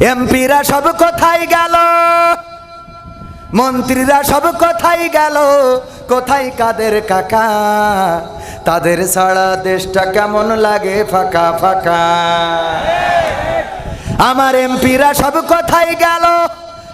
এমপিরা সব কোথায় গেল? মন্ত্রীরা সব কোথায় গেল? কোথায় কাদের কাকা? তাদের ছাড়া দেশটা কেমন লাগে ফাঁকা ফাঁকা? আমার এমপিরা সব কোথায় গেল?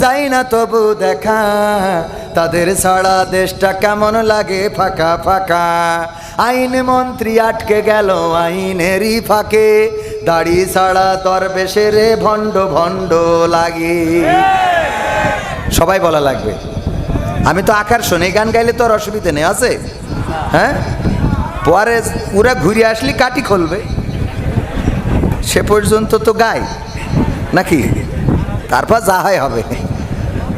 যাই না তবু দেখা, তাদের ছাড়া দেশটা কেমন লাগে ফাঁকা ফাঁকা। আইন মন্ত্রী আটকে গেল আইনেরই ফাঁকে, দাড়ি ছাড়া দরবেশে রে ভণ্ড ভণ্ড লাগে। সবাই বলা লাগবে। আমি তো আকার শুনে, গান গাইলে তো আর অসুবিধা নেই, আছে? হ্যাঁ? পরে ওরা ঘুরে আসলি কাটি খুলবে। সে পর্যন্ত তো গাই, নাকি? তারপর যা হয় হবে।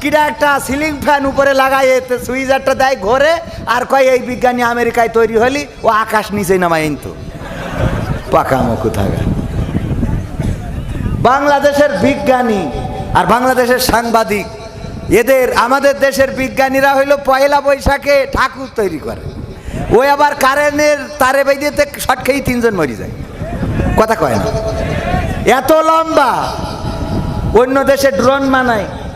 কিরা একটা সিলিং ফ্যান উপরে লাগাই, এতে সুইজারটা দেয় ঘরে, আর কয়, এই বিজ্ঞানী আমেরিকায় তৈরি হলি, ও আকাশ নিচে নামাই তো। পাকা মুখ থাকে। বাংলাদেশের বিজ্ঞানী আর বাংলাদেশের সাংবাদিক, এদের, আমাদের দেশের বিজ্ঞানীরা হইল পয়লা বৈশাখে ঠাকুর তৈরি করে। ওই আবার কারেন্টের তারে বেঁধেতে শট খেয়েই তিনজন মরি যায়। কথা কয় না। এত লম্বা। অন্য দেশে ড্রোন বানায়।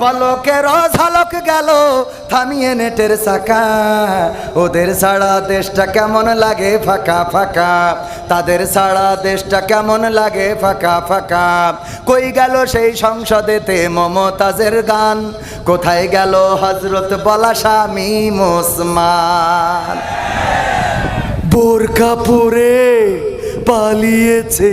পলকের ঝলক গেল থামিয়ে নেটের চাকা ওদের ছাড়া দেশটা কেমন লাগে ফাঁকা ফাঁকা। তাদের ছাড়া দেশটা কেমন লাগে ফাঁকা ফাঁকা। কই গেল সেই সংসদেতে মমতাজের গান? কোথায় গেল হজরত বলা স্বামী মুসমান বোরকা পরে পালিয়েছে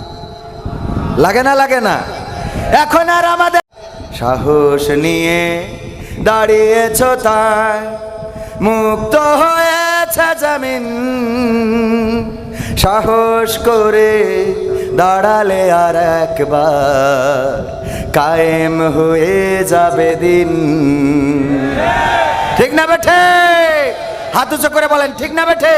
লাগে না লাগে না। এখন আর আমাদের সাহস নিয়ে দাঁড়িয়েছ তাই মুক্ত হয়েছে জামিন। সাহস করে দাঁড়ালে আর একবার কায়েম হয়ে যাবে দিন। ঠিক না বেঠে? হাত উঁচু করে বলেন, ঠিক না বেঠে?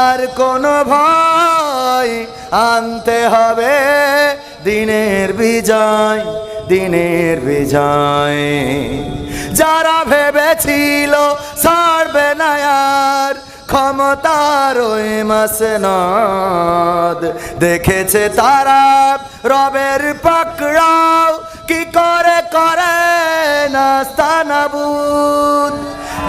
আর কোনো ভয় আনতে হবে। দিনের বিজয় দিনের বিজয়। যারা ভেবেছিল ছাড়বে না আর, ক্ষমতার ওই মাসে নদ দেখেছে তারা রবের পাকড়াও, কি করে করে নাস্তানাবুদ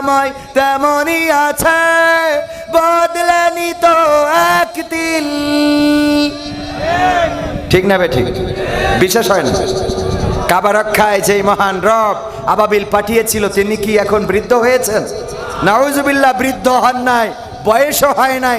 দয়াময় তেমনই আছে। বদলেনি তো একদিন। ঠিক না বে ঠিক? বিশেষ হয় না। কাবা রক্ষায় যেই মহান রব আবাবিল পাঠিয়েছিল, তিনি কি এখন বৃদ্ধ হয়েছেন? নাউজুবিল্লাহ বৃদ্ধ হন নাই, বয়সও হয় নাই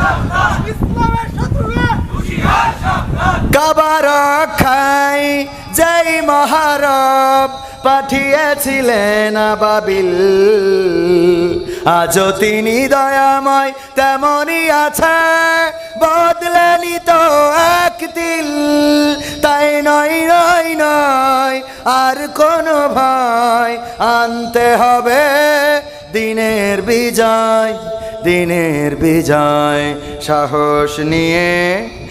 কাবার খাই জয় মহারব পাঠিয়েছিলেন বাবিল আজও তিনি দয়াময়, তেমনই আছে, বদলেনি তো এক দিল। তাই নয় নয় নয়, আর কোনো ভয় আনতে হবে। দিনের বিজয় দিনের বিজয়, সাহস নিয়ে